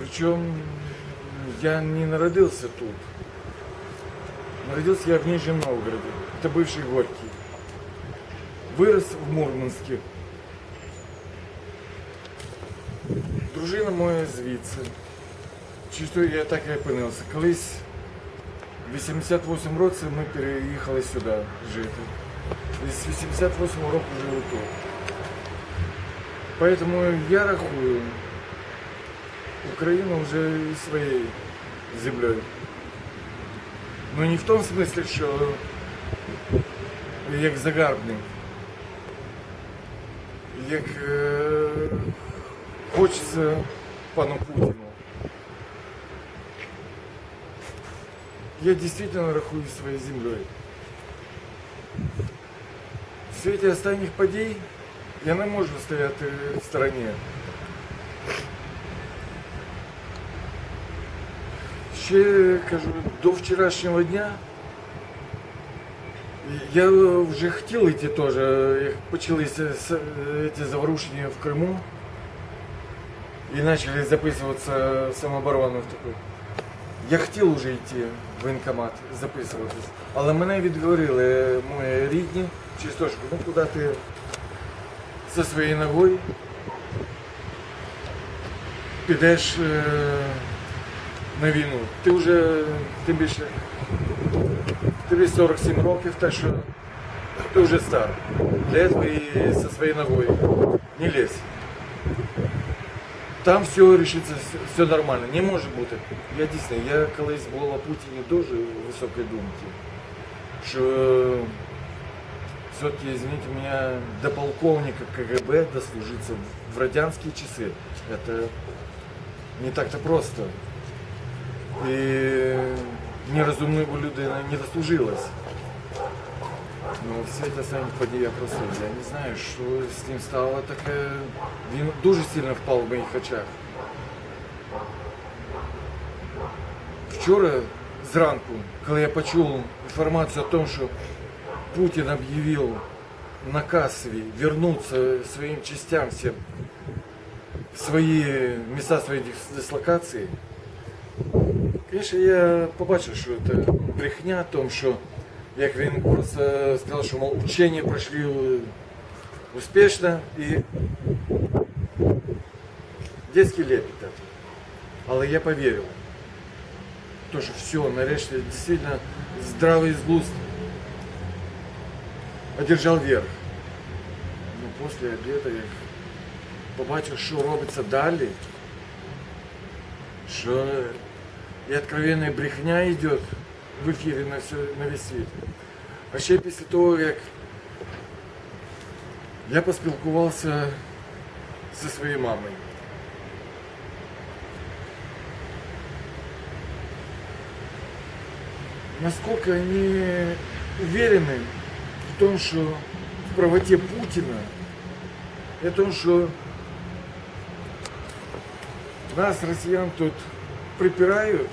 Причем я не народился тут. Родился я в Нижнем Новгороде. Это бывший Горький. Вырос в Мурманске. Дружина моя звідси. Чисто я так і опинився. Колись в 88 році ми переїхали сюди жити. І з 88 року живу тут. Поэтому я рахую Україну вже своєю землею. Ну не в тому смислі, що як загарбник. Як е, хочеться пану Путіну. Я действительно рахую своєю землею. В світі останніх подій я не можу стояти в стороні. Ще кажу, до вчорашнього дня я вже хотів йти теж, як почалися ці заворушення в Криму і почали записуватися в самооборону в таку. Я хотів вже йти в воєнкомат, записуватись, але мене відговорили мої рідні через те, що ну куди ти зі своєю ногою підеш е, на війну. Ти вже тим більше тобі 47 років, так що ти вже стар. Для этого і зі своєю ногою не лезь. Там все решится, все нормально. Не може бути. Я дійсно, я колись був о Путіні дуже високої думки. Що все-таки, извините меня, до полковника КГБ дослужиться в радянские часы. Это не так-то просто. І нерозумної людина не дослужилась. Ну, все це самі події я просто я не знаю, що з ним стало таке. Він дуже сильно впав в моїх очах. Вчора зранку, коли я почув інформацію о том, що Путін об'явив наказ свій вернуться своїм частям всім в свої місця своєї дислокації, Звісно, я побачив, що це брехня, тому що як він просто сказав, що мол, учення пройшли успішно і детський лепет. це. Але я повірив. То, що все, нарешті дійсно здравий глузд одержав верх. Ну, після обіду, як побачив, що робиться далі, що і откровенная брехня йде в ефірі на, всю, на весь світ. А ще після того, як я поспілкувався зі своєю мамою. Насколько они уверены в том, что в правоте Путина, и о том, что нас, россиян, тут припирают,